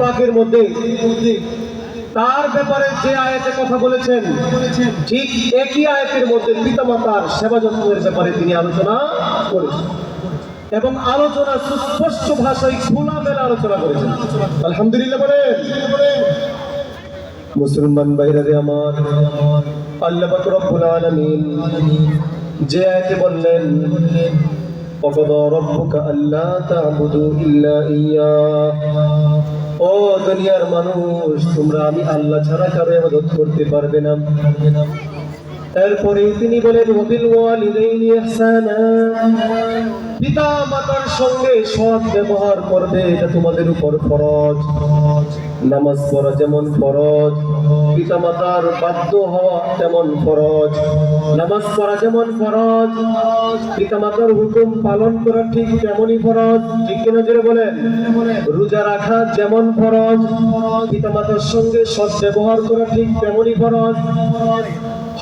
পাকের মধ্যে তার ব্যাপারে যে আয়াতে কথা বলেছেন, ঠিক একই আয়াতের মধ্যে পিতামাতার সেবা যত্নের ব্যাপারে তিনি আলোচনা করেছেন এবং আলোচনা সুস্পষ্ট ভাষায় খোলামেলা আলোচনা করেছেন। আলহামদুলিল্লাহ মুসলমান বাইরে আমার, আল্লাহ রব্বুল আলামিন যে আয়াতে বললেন وقضى ربك ألا تعبدوا إلا إياه ও দুনিয়ার মানুষ তোমরা আমি আল্লাহ ছাড়া কারো ইবাদত করতে পারবে না এরপরে তিনি বলেন ওয়াবিল ওয়ালিদাইনি ইহসানা পিতা মাতার সঙ্গে সৎ ব্যবহার করবে এটা তোমাদের উপর ফরজ নামাজ পড়া যেমন ফরজ পিতা মাতার বাধ্য হওয়া তেমন ফরজ। নামাজ পড়া যেমন ফরজ পিতা মাতার হুকুম পালন করা ঠিক তেমনই ফরজ। ঠিক কিনা জোরে বলেন? রোজা রাখা যেমন ফরজ পিতা মাতার সঙ্গে সৎ ব্যবহার করা ঠিক তেমনই ফরজ।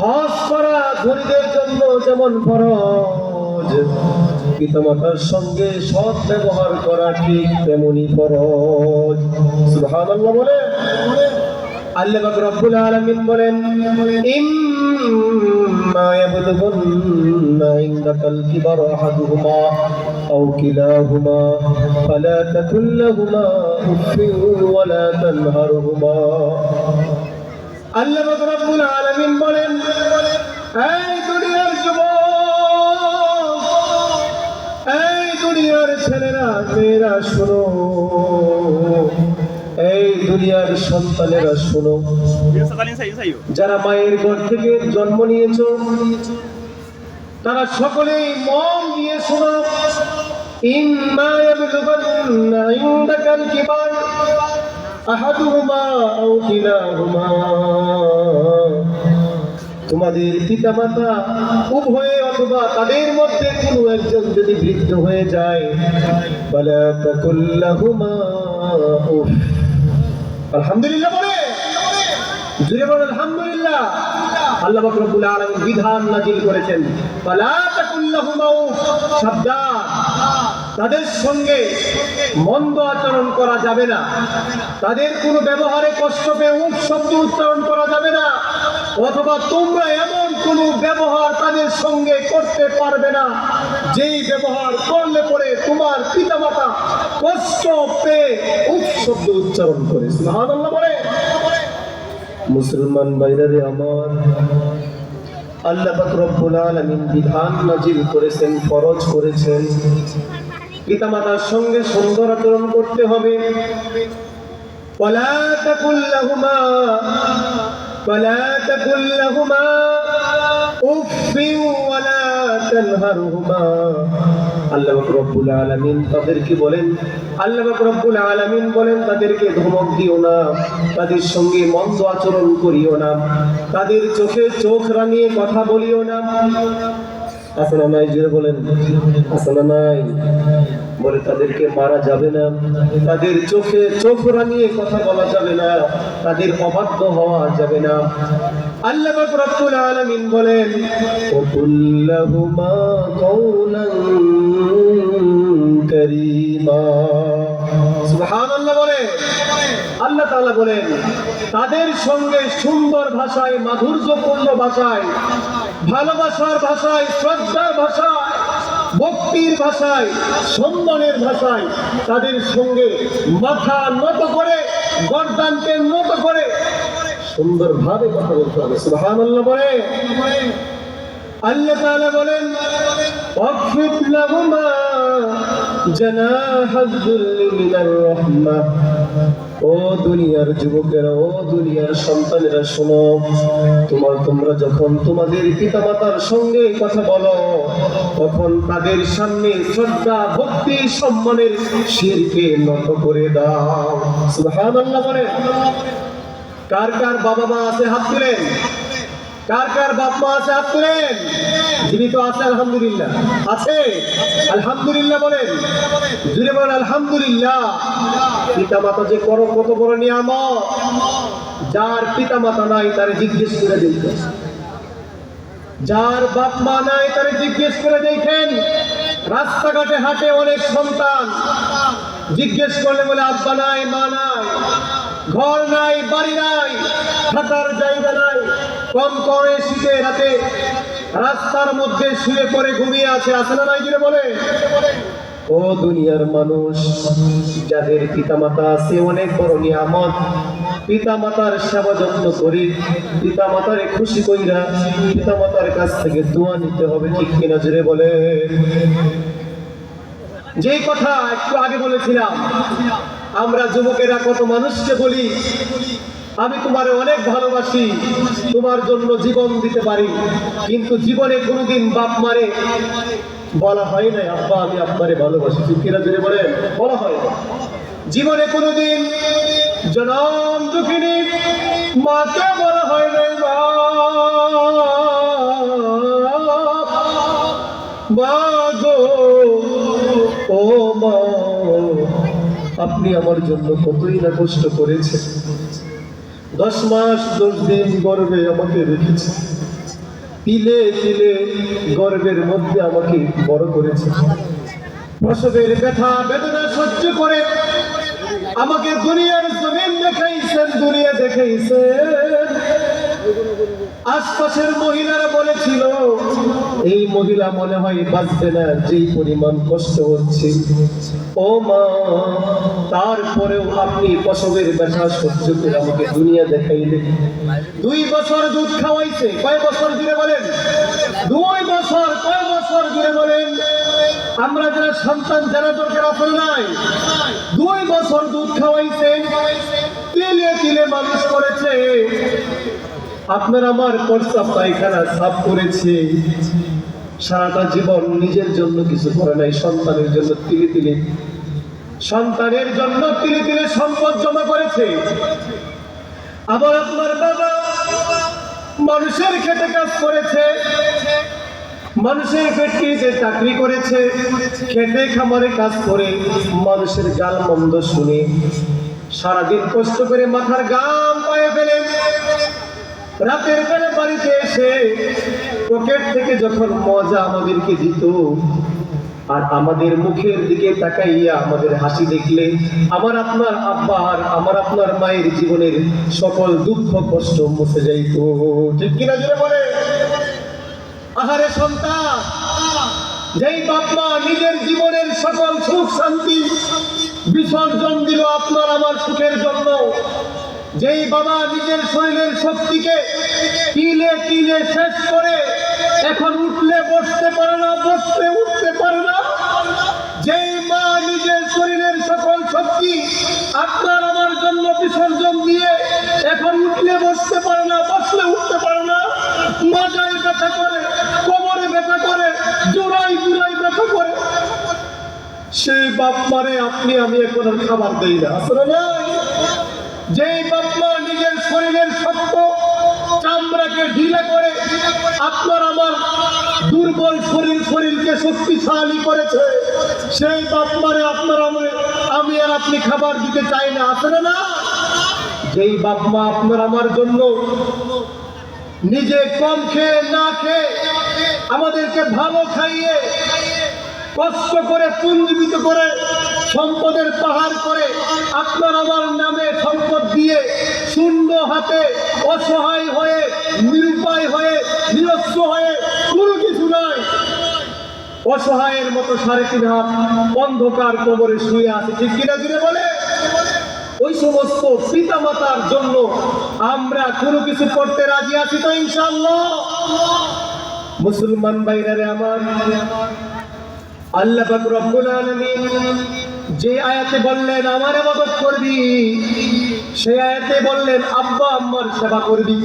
হজ করা ধনীদের জন্য যেমন ফরজ, পিতামাতার সঙ্গে সৎ ব্যবহার করা ঠিক তেমনি ফরজ। সুবহানাল্লাহ বলে আল্লাহ রব্বুল আলামিন বলেন, ইম্মা ইয়াবলুগুন্না ইনদাকাল কিবার আহাদুহুমা আও কিলাহুমা, ফালা তাকুল লাহুমা উফিন ওয়ালা তানহারহুমা। আল্লাহ রব্বুল আলামিন বলেন, এই দুনিয়ার যুবক, এই দুনিয়ার ছেলেরা, মেয়েরা, শোনো এই দুনিয়ার সন্তানেরা শোনো. যারা মায়ের ঘর থেকে জন্ম নিয়েছ, তারা সকলেই মন দিয়ে শোনো। তোমাদের পিতামাতা উভয়ে অথবা তাদের মধ্যে কোনো একজন যদি বৃদ্ধ হয়ে যায় ফালা তাকুল্লাহুমা। আলহামদুলিল্লাহ বলে। জুড়ে বলেন, আলহামদুলিল্লাহ। আল্লাহ রব্বুল আলামিন বিধান নাজিল করেছেন। ফালা তাকুল্লাহুমা উফ তাদের সঙ্গে মন্দ আচরণ করা যাবে না। তাদের কোনো ব্যবহারে কষ্ট পেয়ে উফ শব্দ উচ্চারণ করা যাবে না। অথবা তোমরা এমন কোনো ব্যবহার তাদের সঙ্গে করতে পারবে না। যেই ব্যবহার করলে পরে তোমার পিতামাতা কষ্ট পেয়ে শব্দ উচ্চারণ করে। বলে। মুসলমান বাইরে আমার আল্লাহ পাক রব্বুল আলামিন বিধান নাজিল করেছেন, ফরজ করেছেন। পিতামাতার সঙ্গে সুন্দর আচরণ করতে হবে। ওয়ালা তাকুল লাহুমা ولا تقل لهما اف ولا تنهرهما আল্লাহ পাক রব্বুল আলামিন তাদেরকে বলেন আল্লাহ পাক রব্বুল আলামিন বলেন তাদেরকে ধমক দিও না তাদের সঙ্গে মন্দ আচরণ করিও না তাদের চোখে চোখ রাঙিয়ে কথা বলিও না আসনা নাই জুড়ে বলেন। আসনা নাই। বলে তাদেরকে মারা যাবে না। তাদের চোখে চোখ রাঙিয়ে কথা বলা যাবে না। তাদের অবাধ্য হওয়া যাবে না। আল্লাহ রব্বুল আলামিন বলেন ওকুল্লাহুমা কওলান কারীমা। সুবহানাল্লাহ বলে। আল্লাহ তাআলা বলেন, তাদের সঙ্গে সুন্দর ভাষায়, মাধুর্যপূর্ণ ভাষায় ভালোবাসার ভাষায়, শ্রদ্ধার ভাষায়, ভক্তির ভাষায়, সম্মানের ভাষায় তাদের সঙ্গে মাথা নত করে, গর্দানকে নত করে সুন্দরভাবে কথা বলতে হবে। সুবহানাল্লাহ বলে। আল্লাহ বলেন ওয়াকফিদ লাহুমা জানাহাদ মিনার রাহমাহ ও দুনিয়ার যুবকেরা, ও দুনিয়ার সন্তানেরা, শোনো। তোমার তোমরা যখন তোমাদের পিতা মাতার সঙ্গে কথা বলো, তখন তাদের সামনে শ্রদ্ধা, ভক্তি, সম্মানের শিরকে নত করে দাও। সুবহানাল্লাহ বলে কার কার বাবা মা আছে হাত তুলেন? কার কার বাপ মা আছে, হাত তুলেন। জীবিত আছে, আলহামদুলিল্লাহ। আছে? আলহামদুলিল্লাহ বলেন। জুড়ে বলেন, আলহামদুলিল্লাহ। পিতা মাতা যে করো, কত বড় নিয়ামত। যার পিতা মাতা নাই, তারে জিজ্ঞেস করে দিতে যার বাপ মা নাই, তারে জিজ্ঞেস করে দেখেন। রাস্তাঘাটে হাঁটে অনেক সন্তান। জিজ্ঞেস করলে বলে, আব্বা নাই, মা নাই। ঘর নাই, বাড়ি নাই। থাকার জায়গা নাই। কম করে শীতে রাতে রাস্তার মধ্যে শুয়ে পড়ে ঘুমিয়ে আছে আছে না নাই বলে? ও দুনিয়ার মানুষ, যাদের পিতামাতা আছে, অনেক বড় নিয়ামত। পিতামাতার সেবা যত্ন করি, পিতামাতারে খুশি কইরা পিতামাতার কাছ থেকে দোয়া নিতে হবে, ঠিক কিনা জুড়ে বলে? যেই কথা একটু আগে বলেছিলাম, আমরা যুবকেরা কত মানুষকে বলি আমি তোমার অনেক ভালোবাসি, তোমার জন্য জীবন দিতে পারি, কিন্তু জীবনে কোনোদিন বাপ মারে বলা হয় না আব্বা, আমি আপনারে ভালোবাসি। চুক্তিরা জুড়ে বলে বলা হয় না। জীবনে কোনোদিন জনম দুঃখিনী মাকে বলা হয় গো, ও মা, আপনি আমার জন্য কতই না কষ্ট করেছেন। দশ মাস, দশ দিন গর্বে আমাকে রেখেছে। তিলে তিলে গর্বের মধ্যে আমাকে বড় করেছে। প্রসবের ব্যথা, বেদনা সহ্য করে আমাকে দুনিয়ার জমিন দেখাইছেন, দুনিয়া দেখাইছেন। আশপাশের মহিলারা বলেছিল, এই মহিলা মনে হয় বাঁচবে না, যেই পরিমাণ কষ্ট হচ্ছে। ও মা, তারপরেও আপনি প্রসবের ব্যথা সহ্য করে আমাকে দুনিয়া দেখাইলেন দুই বছর দুধ খাওয়াইছে, কয় বছর জুড়ে বলেন? দুই বছর, কয় বছর জুড়ে বলেন? আমরা যারা সন্তান, যারা দরকার আসল নাই, দুই বছর দুধ খাওয়াইছে। তিলে তিলে মানুষ করেছে। আপনার আমার প্রস্তাব পায়খানা সাফ করেছে। সারাটা জীবন নিজের জন্য কিছু করে নাই, সন্তানের জন্য তিলে তিলে। সন্তানের জন্য তিলে তিলে সম্পদ জমা করেছে। আবার আপনার বাবা মানুষের খেতে কাজ করেছে। মানুষের ফ্যাক্টরিতে চাকরি করেছে। খেতে খামারে কাজ করে মানুষের গাল মন্দ শুনে সারাদিন কষ্ট করে মাথার ফেলে রাতের বেলা বাড়িতে এসে পকেট থেকে যখন মজা আমাদেরকে দিত, আর আমাদের মুখের দিকে তাকাইয়া আমাদের হাসি দেখলে, আমার আপনার আব্বার আমার আপনার মায়ের জীবনের সকল দুঃখ, কষ্ট মুছে যাইত। ঠিক কিনা জুড়ে বলে? আহারে সন্তান, যেই বাপমা নিজের জীবনের সকল সুখ শান্তি বিসর্জন দিল আপনার আমার সুখের জন্য যেই বাবা নিজের শরীরের শক্তিকে কিলে কিলে শেষ করে এখন উঠলে বসতে পারে না, বসতে, উঠতে পারে না। যেই মা নিজের শরীরের সকল শক্তি আপনার আমার জন্য বিসর্জন দিয়ে এখন উঠলে বসতে পারে না, বসলে উঠতে পারে না। মাজায় ব্যথা করে, কোমরে ব্যথা করে জোড়াই জোড়াই ব্যথা করে। সেই বাপ মারে, আপনি, আমি এখন খাবার দেই না। আসলে যেই বাপমা নিজের শরীরের শক্ত চামড়াকে ঢিলে করে আপনার আমার দুর্বল শরীর শরীরকে শক্তিশালী করেছে, সেই বাপমারে আপনার আমি আমি আর আপনি খাবার দিতে চাই না আসলে না যেই বাপমা আপনার আমার জন্য নিজে কম খেয়ে না খেয়ে আমাদেরকে ভালো খাইয়ে কষ্ট করে পুঞ্জীবিত করে সম্পদের পাহাড় করে আপনার আমার নামে সম্পদ দিয়ে শূন্য হাতে অসহায় হয়ে, নিরুপায় হয়ে নিরস্ব হয়ে কোনো কিছু নয় অসহায়ের মতো সাড়ে তিন হাত অন্ধকার কবরে শুয়ে আছে। ঠিক কিনা জুড়ে বলে? ওই সমস্ত পিতা মাতার জন্য আমরা কোনো কিছু করতে রাজি আছি তো ইনশাল্লাহ মুসলমান ভাইরারে আমার, আল্লাহ রব্বুল আলামিন যে আয়াতে বললেন আমার মদত করবি? সে আয়াতে বললেন আব্বা আম্মার সেবা করবি।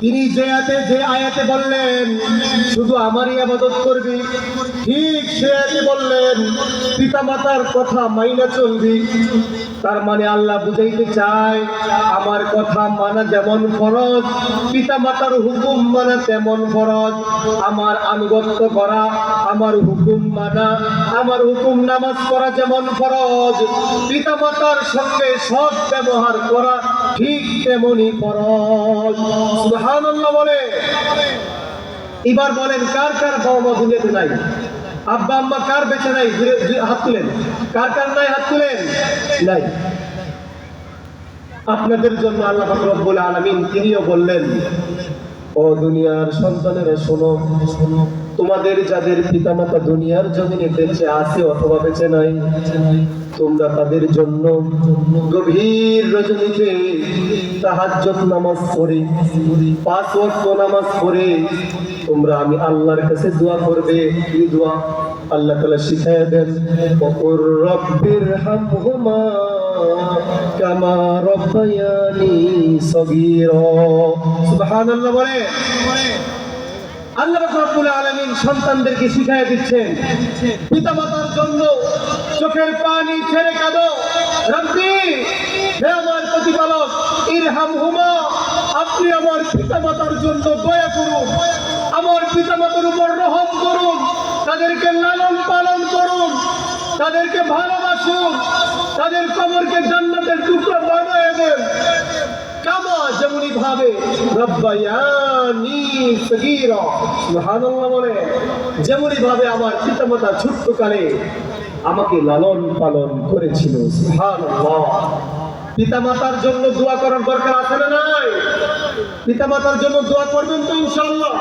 তিনি যে আয়াতে যে আয়াতে বললেন, শুধু আমারই আবাদত করবি? ঠিক সে আয়াতে বললেন পিতা মাতার কথা মাইনা চলবি। তার মানে আল্লাহ বুঝাইতে চায়, আমার কথা মানা যেমন ফরজ পিতা মাতার হুকুম মানা তেমন ফরজ। আমার আনুগত্য করা, আমার হুকুম মানা, আমার হুকুম নামাজ পড়া যেমন ফরজ। পিতা মাতার সঙ্গে সৎ ব্যবহার করা ঠিক তেমনই ফরজ। সুবহানাল্লাহ বলে। এবার বলেন, কার কার বাবা মা নাই আব্বা, আম্মা, কার বেঁচে নাই? হাত তুলেন। কার কার নাই, হাত তুলেন? নাই। আপনাদের জন্য আল্লাহ বলে রব্বুল আলামিন তিনিও বললেন ও দুনিয়ার সন্তানেরা শোনো। শোনো তোমাদের যাদের পিতামাতা দুনিয়ার জমিনে বেঁচে আছে অথবা বেঁচে নাই, তোমরা তাদের জন্য গভীর রজনীতে তাহাজ্জুদ নামাজ পড়ে, পাঁচ ওয়াক্ত নামাজ পড়ে। তোমরা আমি আল্লাহর কাছে দোয়া করবে। কি দোয়া? আল্লাহ তাআলা শিখায় দেন রব্বির হামহুমা কামা রব্বায়ানি সগীরা। সুবহানাল্লাহ বলে। আল্লাহ সন্তানদেরকে শিখাই দিচ্ছেন, পিতামাতার জন্য চোখের পানি ছেড়ে কাঁদো। রব্বি আমার প্রতিপালক ইরহাম হুমা আপনি আমার পিতামাতার জন্য দয়া করুন। আমার পিতামাতার উপর রহম করুন, তাদেরকে লালন পালন করুন। তাদেরকে ভালোবাসুন, তাদের কবরকে জান্নাতের টুকরো বানিয়ে দেন। কামা ভাবে বলে ভাবে আমার আমাকে লালন পালন করেছিল। পিতামাতার জন্য দোয়া করার দরকার আছে না নাই? পিতামাতার জন্য দোয়া করবেন তো ইনশাআল্লাহ।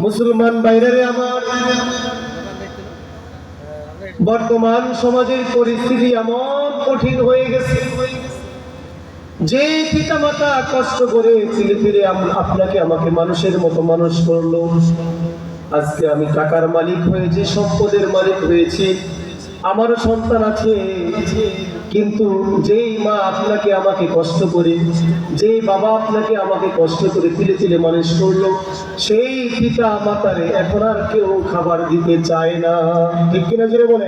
মুসলমান বাইরে আমার বর্তমান সমাজের পরিস্থিতি এমন কঠিন হয়ে গেছে। যে পিতা মাতা কষ্ট করে ফিরে ফিরে আপনাকে আমাকে মানুষের মতো মানুষ করল। আজকে আমি টাকার মালিক হয়েছি সম্পদের মালিক হয়েছি আমারও সন্তান আছে। কিন্তু যেই মা আপনাকে আমাকে কষ্ট করে, যেই বাবা আপনাকে আমাকে কষ্ট করে তিলে তিলে মানুষ করল, সেই পিতা মাতারে এখন আর কেউ খাবার দিতে চায় না। ঠিক কিনা জোরে বলে